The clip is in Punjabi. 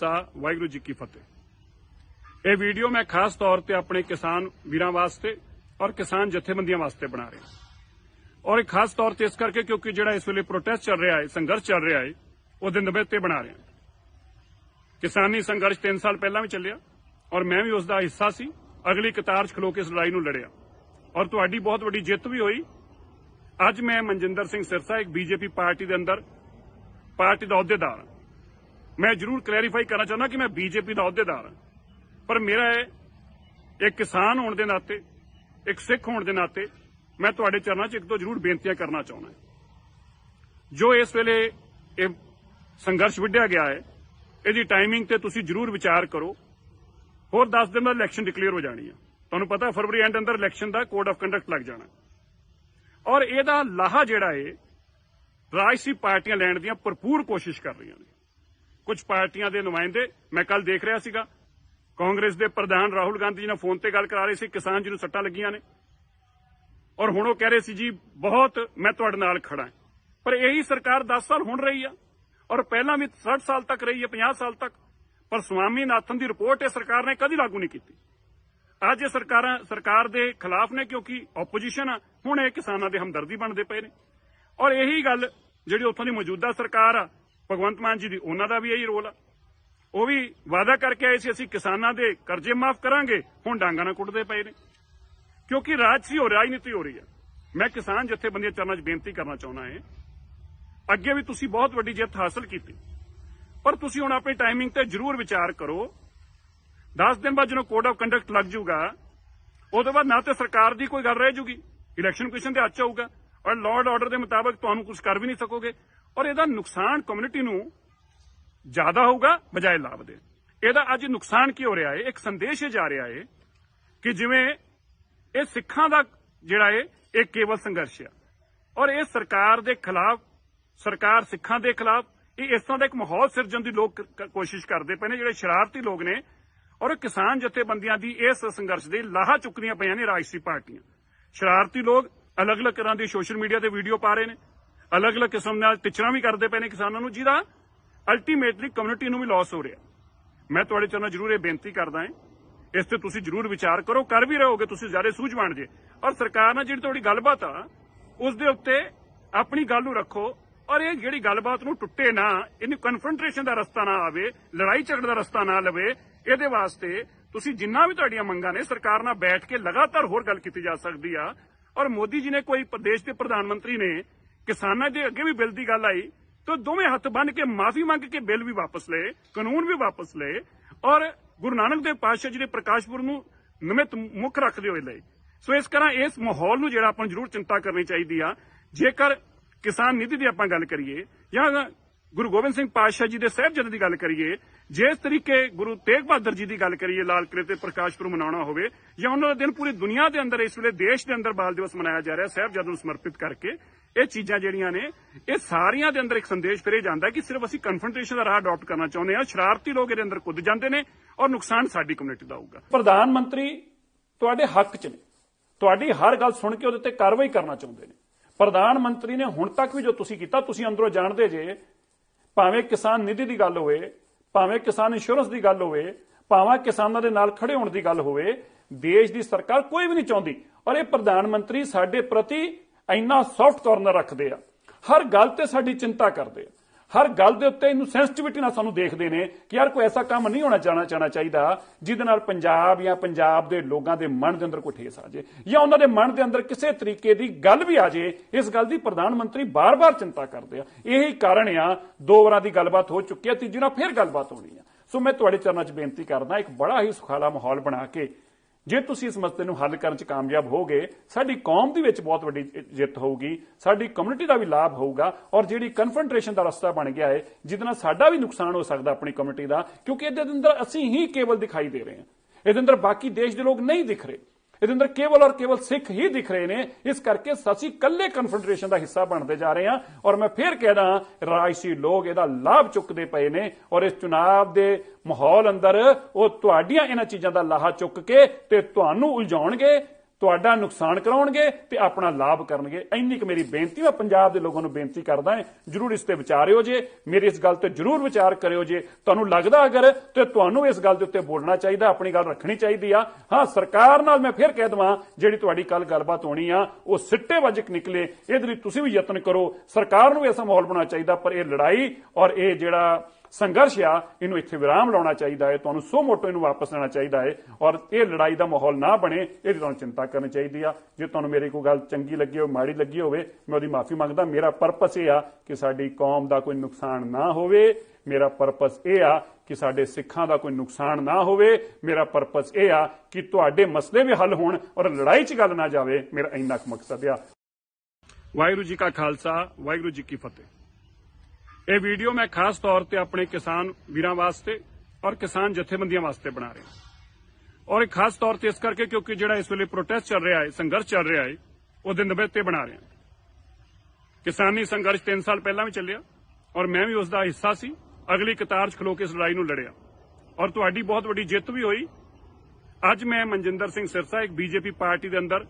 ਤਾਂ ਵਾਹਿਗੁਰੂ ਜੀ ਕੀ ਫਤਿਹ। ਇਹ ਵੀਡੀਓ ਮੈਂ ਖਾਸ ਤੌਰ ਤੇ ਆਪਣੇ ਕਿਸਾਨ ਵੀਰਾਂ ਵਾਸਤੇ ਔਰ ਕਿਸਾਨ ਜਥੇਬੰਦੀਆਂ ਵਾਸਤੇ ਬਣਾ ਰਿਹਾ ਔਰ ਇਹ ਖਾਸ ਤੌਰ ਤੇ ਇਸ ਕਰਕੇ ਕਿਉਂਕਿ ਜਿਹੜਾ ਇਸ ਵੇਲੇ ਪ੍ਰੋਟੈਸਟ ਚੱਲ ਰਿਹਾ ਹੈ, ਸੰਘਰਸ਼ ਚੱਲ ਰਿਹਾ ਹੈ ਉਹਦੇ ਨਵੇਂ ਤੇ ਬਣਾ ਰਿਹਾ ਕਿਸਾਨੀ ਸੰਘਰਸ਼ 3 ਸਾਲ ਪਹਿਲਾਂ ਵੀ ਚੱਲਿਆ ਔਰ ਮੈਂ ਵੀ ਉਸ ਦਾ ਹਿੱਸਾ ਸੀ। ਅਗਲੀ ਕਤਾਰ 'ਚ ਖਲੋ ਕੇ ਇਸ ਲੜਾਈ ਨੂੰ ਲੜਿਆ। ਔਰ ਤੁਹਾਡੀ ਬਹੁਤ ਵੱਡੀ ਜਿੱਤ ਵੀ ਹੋਈ। ਅੱਜ ਮੈਂ ਮਨਜਿੰਦਰ ਸਿੰਘ ਸਿਰਸਾ, ਇੱਕ ਬੀਜੇਪੀ ਪਾਰਟੀ ਦੇ ਅੰਦਰ, ਪਾਰਟੀ ਦਾ ਅਹੁਦੇਦਾਰ ਹਾਂ। ਮੈਂ ਜ਼ਰੂਰ ਕਲੈਰੀਫਾਈ ਕਰਨਾ ਚਾਹੁੰਦਾ ਕਿ ਮੈਂ ਬੀਜੇਪੀ ਦਾ ਅਹੁਦੇਦਾਰ ਹਾਂ। ਪਰ ਮੇਰਾ ਇਹ ਇੱਕ ਕਿਸਾਨ ਹੋਣ ਦੇ ਨਾਤੇ, ਇੱਕ ਸਿੱਖ ਹੋਣ ਦੇ ਨਾਤੇ, ਮੈਂ ਤੁਹਾਡੇ ਚਰਨਾਂ 'ਚ ਇੱਕ ਤੋਂ ਜ਼ਰੂਰ ਬੇਨਤੀਆਂ ਕਰਨਾ ਚਾਹੁੰਦਾ ਜੋ ਇਸ ਵੇਲੇ ਇਹ ਸੰਘਰਸ਼ ਵਿੱਢਿਆ ਗਿਆ ਹੈ, ਇਹਦੀ ਟਾਈਮਿੰਗ ਤੇ ਤੁਸੀਂ ਜ਼ਰੂਰ ਵਿਚਾਰ ਕਰੋ। ਹੋਰ 10 ਦਿਨ ਬਾਅਦ ਇਲੈਕਸ਼ਨ ਡਿਕਲੇਅਰ ਹੋ ਜਾਣੀ ਹੈ ਤੁਹਾਨੂੰ ਪਤਾ ਫਰਵਰੀ ਐਂਡ ਅੰਦਰ ਇਲੈਕਸ਼ਨ ਦਾ ਕੋਡ ਆਫ ਕੰਡਕਟ ਲੱਗ ਜਾਣਾ। ਔਰ ਇਹਦਾ ਲਾਹਾ ਜਿਹੜਾ ਹੈ, ਰਾਜਸੀ ਪਾਰਟੀਆਂ ਲੈਣ ਦੀਆਂ ਭਰਪੂਰ ਕੋਸ਼ਿਸ਼ ਕਰ ਰਹੀਆਂ ਨੇ। ਕੁਝ ਪਾਰਟੀਆਂ ਦੇ ਨੁਮਾਇੰਦੇ ਮੈਂ ਕੱਲ ਦੇਖ ਰਿਹਾ ਸੀਗਾ। ਕਾਂਗਰਸ ਦੇ ਪ੍ਰਧਾਨ ਰਾਹੁਲ ਗਾਂਧੀ ਜੀ ਨਾਲ ਫੋਨ ਤੇ ਗੱਲ ਕਰਾ ਰਹੇ ਸੀ, ਕਿਸਾਨ ਜੀ ਨੂੰ ਸੱਟਾਂ ਲੱਗੀਆਂ ਨੇ। ਔਰ ਹੁਣ ਉਹ ਕਹਿ ਰਹੇ ਸੀ, ਜੀ, ਬਹੁਤ ਮੈਂ ਤੁਹਾਡੇ ਨਾਲ ਖੜਾ ਪਰ ਇਹੀ ਸਰਕਾਰ 10 ਸਾਲ ਹੁਣ ਰਹੀ ਆ। ਔਰ ਪਹਿਲਾਂ ਵੀ 60 ਸਾਲ ਤੱਕ ਰਹੀ ਹੈ 50 ਸਾਲ ਤੱਕ। ਪਰ ਸਵਾਮੀਨਾਥਨ ਦੀ ਰਿਪੋਰਟ ਇਹ ਸਰਕਾਰ ਨੇ ਕਦੀ ਲਾਗੂ ਨਹੀਂ ਕੀਤੀ। ਅੱਜ ਇਹ ਸਰਕਾਰਾਂ, ਸਰਕਾਰ ਦੇ ਖਿਲਾਫ ਨੇ ਕਿਉਂਕਿ ਆਪੋਜੀਸ਼ਨ ਆ, ਹੁਣ ਇਹ ਕਿਸਾਨਾਂ ਦੇ ਹਮਦਰਦੀ ਬਣਦੇ ਪਏ ਨੇ। ਔਰ ਇਹੀ ਗੱਲ ਜਿਹੜੀ ਉੱਥੋਂ ਦੀ ਮੌਜੂਦਾ ਸਰਕਾਰ ਆ ਭਗਵੰਤ ਮਾਨ ਜੀ ਦੀ ਉਹਨਾਂ ਦਾ ਵੀ ਇਹੀ ਰੋਲ ਆ। ਉਹ ਵੀ ਵਾਅਦਾ ਕਰਕੇ ਆਏ ਸੀ, ਅਸੀਂ ਕਿਸਾਨਾਂ ਦੇ ਕਰਜ਼ੇ ਮਾਫ ਕਰਾਂਗੇ, ਹੁਣ ਡਾਂਗਾ ਨਾਲ ਕੁੱਟਦੇ ਪਏ ਨੇ। ਕਿਉਂਕਿ ਰਾਜਸੀ ਹੋ ਰਾਜਨੀਤੀ ਹੋ ਰਹੀ ਹੈ ਮੈਂ ਕਿਸਾਨ ਜਥੇਬੰਦੀਆਂ ਚਰਨਾਂ 'ਚ ਬੇਨਤੀ ਕਰਨਾ ਚਾਹੁੰਦਾ ਹਾਂ। ਅੱਗੇ ਵੀ ਤੁਸੀਂ ਬਹੁਤ ਵੱਡੀ ਜਿੱਤ ਹਾਸਲ ਕੀਤੀ। ਪਰ ਤੁਸੀਂ ਹੁਣ ਆਪਣੀ ਟਾਈਮਿੰਗ ਤੇ ਜ਼ਰੂਰ ਵਿਚਾਰ ਕਰੋ। 10 ਦਿਨ ਬਾਅਦ ਜਦੋਂ ਕੋਡ ਆਫ ਕੰਡਕਟ ਲੱਗ ਜਾਊਗਾ, ਉਹਦੇ ਬਾਅਦ ਨਾ ਤੇ ਸਰਕਾਰ ਦੀ ਕੋਈ ਗੱਲ ਰਹਿ ਜੂਗੀ ਇਲੈਕਸ਼ਨ ਕਮਿਸ਼ਨ ਦੇ ਹੱਥ ਆਊਗਾ। ਔਰ ਲਾਰਡ ਆਰਡਰ ਦੇ ਮੁਤਾਬਕ ਤੁਹਾਨੂੰ ਕੁਝ ਕਰ ਵੀ ਨਹੀਂ ਸਕੋਗੇ। ਔਰ ਇਹਦਾ ਨੁਕਸਾਨ ਕਮਿਊਨਿਟੀ ਨੂੰ ਜ਼ਿਆਦਾ ਹੋਊਗਾ, ਬਜਾਏ ਲਾਭ ਦੇ ਇਹਦਾ ਅੱਜ ਨੁਕਸਾਨ ਕੀ ਹੋ ਰਿਹਾ ਹੈ ਇੱਕ ਸੰਦੇਸ਼ ਇਹ ਜਾ ਰਿਹਾ ਹੈ ਕਿ ਜਿਵੇਂ ਇਹ ਸਿੱਖਾਂ ਦਾ ਜਿਹੜਾ ਹੈ ਇਹ ਕੇਵਲ ਸੰਘਰਸ਼ ਆ। ਔਰ ਇਹ ਸਰਕਾਰ ਦੇ ਖਿਲਾਫ, ਸਰਕਾਰ ਸਿੱਖਾਂ ਦੇ ਖਿਲਾਫ, ਇਹ ਇਸ ਤਰ੍ਹਾਂ ਦਾ ਇੱਕ ਮਾਹੌਲ ਸਿਰਜਣ ਦੀ ਲੋਕ ਕੋਸ਼ਿਸ਼ ਕਰਦੇ ਪਏ ਨੇ, ਜਿਹੜੇ ਸ਼ਰਾਰਤੀ ਲੋਕ ਨੇ। ਔਰ ਕਿਸਾਨ ਜਥੇਬੰਦੀਆਂ ਦੀ ਇਸ ਸੰਘਰਸ਼ ਦੇ ਲਾਹਾ ਚੁੱਕਦੀਆਂ ਪਈਆਂ ਨੇ ਰਾਜਸੀ ਪਾਰਟੀਆਂ। ਸ਼ਰਾਰਤੀ ਲੋਕ ਅਲੱਗ-ਅਲੱਗ ਤਰ੍ਹਾਂ ਦੀ ਸੋਸ਼ਲ ਮੀਡੀਆ ਤੇ ਵੀਡੀਓ ਪਾ ਰਹੇ ਨੇ। ਅਲੱਗ-ਅਲੱਗ ਕਿਸਮ ਨਾਲ ਟਿਚਰਾਂ ਵੀ ਕਰਦੇ ਪਏ ਨੇ ਕਿਸਾਨਾਂ ਨੂੰ, ਜਿਹਦਾ ਅਲਟੀਮੇਟਲੀ ਕਮਿਊਨਿਟੀ ਨੂੰ ਵੀ ਲਾਸ ਹੋ ਰਿਹਾ। ਮੈਂ ਤੁਹਾਡੇ ਚਰਨਾਂ ਜ਼ਰੂਰ ਇਹ ਬੇਨਤੀ ਕਰਦਾ ਹਾਂ। ਇਸ ਤੇ ਤੁਸੀਂ ਜ਼ਰੂਰ ਵਿਚਾਰ ਕਰੋ, ਕਰ ਵੀ ਰਹੋਗੇ, ਤੁਸੀਂ ਜ਼ਿਆਦਾ ਸੂਝਵਾਨ ਜੇ। ਔਰ ਸਰਕਾਰ ਨਾਲ ਜਿਹੜੀ ਤੁਹਾਡੀ ਗੱਲਬਾਤ ਆ, ਉਸ ਦੇ ਉੱਤੇ ਆਪਣੀ ਗੱਲ ਨੂੰ ਰੱਖੋ। ਔਰ ਇਹ ਜਿਹੜੀ ਗੱਲਬਾਤ ਨੂੰ ਟੁੱਟੇ ਨਾ, ਇਹਨੂੰ ਕਨਫਰੰਟੇਸ਼ਨ ਦਾ ਰਸਤਾ ਨਾ ਆਵੇ, ਲੜਾਈ ਝਗੜੇ ਦਾ ਰਸਤਾ ਨਾ ਲਵੇ, ਇਹਦੇ ਵਾਸਤੇ ਤੁਸੀਂ ਜਿੰਨਾ ਵੀ ਤੁਹਾਡੀਆਂ ਮੰਗਾਂ ਨੇ, ਸਰਕਾਰ ਨਾਲ ਬੈਠ ਕੇ ਲਗਾਤਾਰ ਹੋਰ ਗੱਲ ਕੀਤੀ ਜਾ ਸਕਦੀ ਆ। ਔਰ ਮੋਦੀ ਜੀ ਨੇ ਕੋਈ ਪ੍ਰਦੇਸ਼ ਦੇ ਪ੍ਰਧਾਨ ਮੰਤਰੀ ਨੇ ਕਿਸਾਨਾਂ ਦੇ ਅੱਗੇ ਵੀ ਬਿੱਲ ਦੀ ਗੱਲ ਆਈ, ਤਾਂ ਦੋਵੇਂ ਹੱਥ ਬੰਨ ਕੇ ਮਾਫੀ ਮੰਗ ਕੇ ਬਿੱਲ ਵੀ ਵਾਪਸ ਲਏ, ਕਾਨੂੰਨ ਵੀ ਵਾਪਸ ਲਏ ਔਰ ਗੁਰੂ ਨਾਨਕ ਦੇਵ ਪਾਤਸ਼ਾਹ ਜੀ ਦੇ ਪ੍ਰਕਾਸ਼ਪੁਰ ਨੂੰ ਨਿਮਿਤ ਮੁੱਖ ਰੱਖਦੇ ਹੋਏ ਲਏ। ਸੋ ਇਸ ਤਰ੍ਹਾਂ ਇਸ ਮਾਹੌਲ ਨੂੰ ਜਿਹੜਾ ਆਪਾਂ ਨੂੰ ਜ਼ਰੂਰ ਚਿੰਤਾ ਕਰਨੀ ਚਾਹੀਦੀ ਆ, ਜੇਕਰ ਕਿਸਾਨ ਨਿਧੀ ਦੀ ਆਪਾਂ ਗੱਲ ਕਰੀਏ ਜਾਂ ਗੁਰੂ ਗੋਬਿੰਦ ਸਿੰਘ ਪਾਤਸ਼ਾਹ ਜੀ ਦੇ ਸਾਹਿਬਜ਼ਾਦੇ ਦੀ ਗੱਲ ਕਰੀਏ, ਜਿਸ ਤਰੀਕੇ ਗੁਰੂ ਤੇਗ ਬਹਾਦਰ ਜੀ ਦੀ ਗੱਲ ਕਰੀਏ, ਲਾਲ ਕਿਲੇ ਤੇ ਪ੍ਰਕਾਸ਼ ਮਨਾਉਣਾ ਹੋਵੇ, ਜਾਂ ਉਹਨਾਂ ਦਾ ਦਿਨ ਪੂਰੀ ਦੁਨੀਆ ਦੇ ਅੰਦਰ, ਇਸ ਵੇਲੇ ਦੇਸ਼ ਦੇ ਅੰਦਰ ਬਾਲ ਦਿਵਸ ਮਨਾਇਆ ਜਾ ਰਿਹਾ, ਸਾਹਿਬਜ਼ਾਦੇ ਨੂੰ ਸਮਰਪਿਤ ਕਰਕੇ, ਇਹ ਚੀਜ਼ਾਂ ਜਿਹੜੀਆਂ ਨੇ, ਇਹ ਸਾਰੀਆਂ ਦੇ ਅੰਦਰ ਇੱਕ ਸੰਦੇਸ਼ ਫਿਰੇ ਜਾਂਦਾ ਕਿ ਸਿਰਫ ਅਸੀਂ ਕਨਫਰੰਟੇਸ਼ਨ ਦਾ ਰਾਹ ਅਡਾਪਟ ਕਰਨਾ ਚਾਹੁੰਦੇ ਹਾਂ, ਸ਼ਰਾਰਤੀ ਲੋਕ ਇਹਦੇ ਅੰਦਰ ਕੁੱਦ ਜਾਂਦੇ ਨੇ ਔਰ ਨੁਕਸਾਨ ਸਾਡੀ ਕਮਿਊਨਿਟੀ ਦਾ ਹੋਊਗਾ। ਪ੍ਰਧਾਨ ਮੰਤਰੀ ਤੁਹਾਡੇ ਹੱਕ 'ਚ ਨੇ। ਤੁਹਾਡੀ ਹਰ ਗੱਲ ਸੁਣ ਕੇ ਉਹਦੇ ਤੇ ਕਾਰਵਾਈ ਕਰਨਾ ਚਾਹੁੰਦੇ ਨੇ। ਪ੍ਰਧਾਨ ਮੰਤਰੀ ਨੇ ਹੁਣ ਤੱਕ ਵੀ ਜੋ ਤੁਸੀਂ ਕੀਤਾ, ਤੁਸੀਂ ਅੰਦਰੋਂ ਜਾਣਦੇ ਜੇ ਭਾਵੇਂ ਕਿਸਾਨ ਨਿਧੀ ਦੀ ਗੱਲ ਹੋਵੇ, ਭਾਵੇਂ ਕਿਸਾਨ ਇੰਸ਼ੋਰੈਂਸ ਦੀ ਗੱਲ ਹੋਵੇ, ਭਾਵੇਂ ਕਿਸਾਨਾਂ ਦੇ ਨਾਲ ਖੜੇ ਹੋਣ ਦੀ ਗੱਲ ਹੋਵੇ, ਦੇਸ਼ ਦੀ ਸਰਕਾਰ ਕੋਈ ਵੀ ਨਹੀਂ ਚਾਹੁੰਦੀ। ਔਰ ਇਹ ਪ੍ਰਧਾਨ ਮੰਤਰੀ ਸਾਡੇ ਪ੍ਰਤੀ ਇੰਨਾ ਸੌਫਟ ਕਾਰਨਰ ਰੱਖਦੇ ਆ। ਹਰ ਗੱਲ ਤੇ ਸਾਡੀ ਚਿੰਤਾ ਕਰਦੇ ਆ। ਹਰ ਗੱਲ ਦੇ ਉੱਤੇ ਇਹਨੂੰ ਸੈਂਸਿਟੀਵਿਟੀ ਨਾਲ ਸਾਨੂੰ ਦੇਖਦੇ ਨੇ ਕਿ ਯਾਰ ਕੋਈ ਐਸਾ ਕੰਮ ਨਹੀਂ ਹੋਣਾ ਚਾਹਣਾ ਚਾਹਣਾ ਚਾਹੀਦਾ, ਜਿਹਦੇ ਨਾਲ ਪੰਜਾਬ ਜਾਂ ਪੰਜਾਬ ਦੇ ਲੋਕਾਂ ਦੇ ਮਨ ਦੇ ਅੰਦਰ ਕੋਈ ਠੇਸ ਆ ਜੇ ਜਾਂ ਉਹਨਾਂ ਦੇ ਮਨ ਦੇ ਅੰਦਰ ਕਿਸੇ ਤਰੀਕੇ ਦੀ ਗੱਲ ਵੀ ਆ ਜੇ ਇਸ ਗੱਲ ਦੀ ਪ੍ਰਧਾਨ ਮੰਤਰੀ ਬਾਰ-ਬਾਰ ਚਿੰਤਾ ਕਰਦੇ ਆ। ਇਹੀ ਕਾਰਨ ਆ, ਦੋ ਵਾਰਾਂ ਦੀ ਗੱਲਬਾਤ ਹੋ ਚੁੱਕੀ ਹੈ ਤੀਜੀ ਨਾਲ ਫੇਰ ਗੱਲਬਾਤ ਹੋਣੀ ਆ। ਸੋ ਮੈਂ ਤੁਹਾਡੇ ਚਰਨਾਂ 'ਚ ਬੇਨਤੀ ਕਰਦਾ, ਇੱਕ ਬੜਾ ਹੀ ਸੁਖਾਲਾ ਮਾਹੌਲ ਬਣਾ ਕੇ ਜੇ ਤੁਸੀਂ ਇਸ ਮਸਲੇ ਨੂੰ ਹੱਲ ਕਰਨ 'ਚ ਕਾਮਯਾਬ ਹੋਗੇ, ਸਾਡੀ ਕੌਮ ਦੇ ਵਿੱਚ ਬਹੁਤ ਵੱਡੀ ਜਿੱਤ ਹੋਊਗੀ, ਸਾਡੀ ਕਮਿਊਨਿਟੀ ਦਾ ਵੀ ਲਾਭ ਹੋਊਗਾ ਔਰ ਜਿਹੜੀ ਕਨਫਰੰਟੇਸ਼ਨ ਦਾ ਰਸਤਾ ਬਣ ਗਿਆ ਹੈ, ਜਿਹਦੇ ਨਾਲ ਸਾਡਾ ਵੀ ਨੁਕਸਾਨ ਹੋ ਸਕਦਾ ਆਪਣੀ ਕਮਿਊਨਿਟੀ ਦਾ, ਕਿਉਂਕਿ ਇਹਦੇ ਅੰਦਰ ਅਸੀਂ ਹੀ ਕੇਵਲ ਦਿਖਾਈ ਦੇ ਰਹੇ ਹਾਂ। ਇਹਦੇ ਅੰਦਰ ਬਾਕੀ ਦੇਸ਼ ਦੇ ਲੋਕ ਨਹੀਂ ਦਿਖ ਰਹੇ। ਇਹਦੇ ਅੰਦਰ ਕੇਵਲ ਔਰ ਕੇਵਲ ਸਿੱਖ ਹੀ ਦਿਖ ਰਹੇ ਨੇ। ਇਸ ਕਰਕੇ ਅਸੀਂ ਇਕੱਲੇ ਕਨਫੈਡਰੇਸ਼ਨ ਦਾ ਹਿੱਸਾ ਬਣਦੇ ਜਾ ਰਹੇ ਹਾਂ। ਔਰ ਮੈਂ ਫੇਰ ਕਹਿਦਾ ਰਾਜਸੀ ਲੋਕ ਇਹਦਾ ਲਾਭ ਚੁੱਕਦੇ ਪਏ ਨੇ। ਔਰ ਇਸ ਚੁਣਾਵ ਦੇ ਮਾਹੌਲ ਅੰਦਰ ਉਹ ਤੁਹਾਡੀਆਂ ਇਹਨਾਂ ਚੀਜ਼ਾਂ ਦਾ ਲਾਹਾ ਚੁੱਕ ਕੇ ਤੇ ਤੁਹਾਨੂੰ ਉਲਝਾਉਣਗੇ। ਤੁਹਾਡਾ ਨੁਕਸਾਨ ਕਰਾਉਣਗੇ ਤੇ ਆਪਣਾ ਲਾਭ ਕਰਨਗੇ। ਇੰਨੀ ਕੁ ਮੇਰੀ ਬੇਨਤੀ, ਮੈਂ ਪੰਜਾਬ ਦੇ ਲੋਕਾਂ ਨੂੰ ਬੇਨਤੀ ਕਰਦਾ ਹਾਂ, ਜਰੂਰ ਇਸ ਤੇ ਵਿਚਾਰਿਓ ਜੇ, ਮੇਰੀ ਇਸ ਗੱਲ ਤੇ ਜਰੂਰ ਵਿਚਾਰ ਕਰਿਓ ਜੇ। ਤੁਹਾਨੂੰ ਲੱਗਦਾ ਅਗਰ ਤੇ ਤੁਹਾਨੂੰ ਇਸ ਗੱਲ ਦੇ ਉੱਤੇ ਬੋਲਣਾ ਚਾਹੀਦਾ, ਆਪਣੀ ਗੱਲ ਰੱਖਣੀ ਚਾਹੀਦੀ ਆ, ਹਾਂ, ਸਰਕਾਰ ਨਾਲ ਮੈਂ ਫਿਰ ਕਹਿ ਦਵਾਂ, ਜਿਹੜੀ ਤੁਹਾਡੀ ਕੱਲ ਗੱਲਬਾਤ ਹੋਣੀ ਆ, ਉਹ ਸਿੱਟੇ ਵਜਕ ਨਿਕਲੇ। ਇਹਦੇ ਲਈ ਤੁਸੀਂ ਵੀ ਯਤਨ ਕਰੋ। ਸਰਕਾਰ ਨੂੰ ਵੀ ਐਸਾ ਮਾਹੌਲ ਬਣਾਉਣਾ ਚਾਹੀਦਾ, ਪਰ ਇਹ ਲੜਾਈ ਔਰ ਇਹ ਜਿਹੜਾ ਸੰਘਰਸ਼ ਆ, ਇਹਨੂੰ ਇੱਥੇ ਵਿਰਾਮ ਲਾਉਣਾ ਚਾਹੀਦਾ ਹੈ, ਤੁਹਾਨੂੰ ਸੋ ਮੋਟੋ ਇਹਨੂੰ ਵਾਪਸ ਲੈਣਾ ਚਾਹੀਦਾ ਹੈ ਔਰ ਇਹ ਲੜਾਈ ਦਾ ਮਾਹੌਲ ਨਾ ਬਣੇ, ਇਹਦੀ ਤੁਹਾਨੂੰ ਚਿੰਤਾ ਕਰਨੀ ਚਾਹੀਦੀ ਆ। ਜੇ ਤੁਹਾਨੂੰ ਮੇਰੀ ਕੋਈ ਗੱਲ ਚੰਗੀ ਲੱਗੀ ਹੋਵੇ, ਮਾੜੀ ਲੱਗੀ ਹੋਵੇ, ਮੈਂ ਉਹਦੀ ਮਾਫੀ ਮੰਗਦਾ। ਮੇਰਾ ਪਰਪਸ ਇਹ ਆ ਕਿ ਸਾਡੀ ਕੌਮ ਦਾ ਕੋਈ ਨੁਕਸਾਨ ਨਾ ਹੋਵੇ। ਮੇਰਾ ਪਰਪਸ ਇਹ ਆ ਕਿ ਸਾਡੇ ਸਿੱਖਾਂ ਦਾ ਕੋਈ ਨੁਕਸਾਨ ਨਾ ਹੋਵੇ। ਮੇਰਾ ਪਰਪਸ ਇਹ ਆ ਕਿ ਤੁਹਾਡੇ ਮਸਲੇ ਵੀ ਹੱਲ ਹੋਣ ਔਰ ਲੜਾਈ 'ਚ ਗੱਲ ਨਾ ਜਾਵੇ। ਮੇਰਾ ਇੰਨਾ ਕੁ ਮਕਸਦ ਆ। ਵਾਹਿਗੁਰੂ ਜੀ ਕਾ ਖਾਲਸਾ, ਵਾਹਿਗੁਰੂ ਜੀ ਕੀ ਫਤਿਹ। ਇਹ ਵੀਡੀਓ ਮੈਂ ਖਾਸ ਤੌਰ ਤੇ ਆਪਣੇ ਕਿਸਾਨ ਵੀਰਾਂ ਵਾਸਤੇ ਔਰ ਕਿਸਾਨ ਜਥੇਬੰਦੀਆਂ ਵਾਸਤੇ ਬਣਾ ਰਿਹਾ ਔਰ ਇਹ ਖਾਸ ਤੌਰ ਤੇ ਇਸ ਕਰਕੇ ਕਿਉਂਕਿ ਜਿਹੜਾ ਇਸ ਵੇਲੇ ਪ੍ਰੋਟੈਸਟ ਚੱਲ ਰਿਹਾ ਹੈ, ਸੰਘਰਸ਼ ਚੱਲ ਰਿਹਾ ਹੈ ਉਹਦੇ ਨਵੇਤੇ ਤੇ ਬਣਾ ਰਿਹਾ ਕਿਸਾਨੀ ਸੰਘਰਸ਼ 3 ਸਾਲ ਪਹਿਲਾਂ ਵੀ ਚੱਲਿਆ ਔਰ ਮੈਂ ਵੀ ਉਸ ਦਾ ਹਿੱਸਾ ਸੀ। ਅਗਲੀ ਕਤਾਰ 'ਚ ਖਲੋ ਕੇ ਇਸ ਲੜਾਈ ਨੂੰ ਲੜਿਆ। ਔਰ ਤੁਹਾਡੀ ਬਹੁਤ ਵੱਡੀ ਜਿੱਤ ਵੀ ਹੋਈ। ਅੱਜ ਮੈਂ ਮਨਜਿੰਦਰ ਸਿੰਘ ਸਿਰਸਾ, ਇੱਕ ਬੀਜੇਪੀ ਪਾਰਟੀ ਦੇ ਅੰਦਰ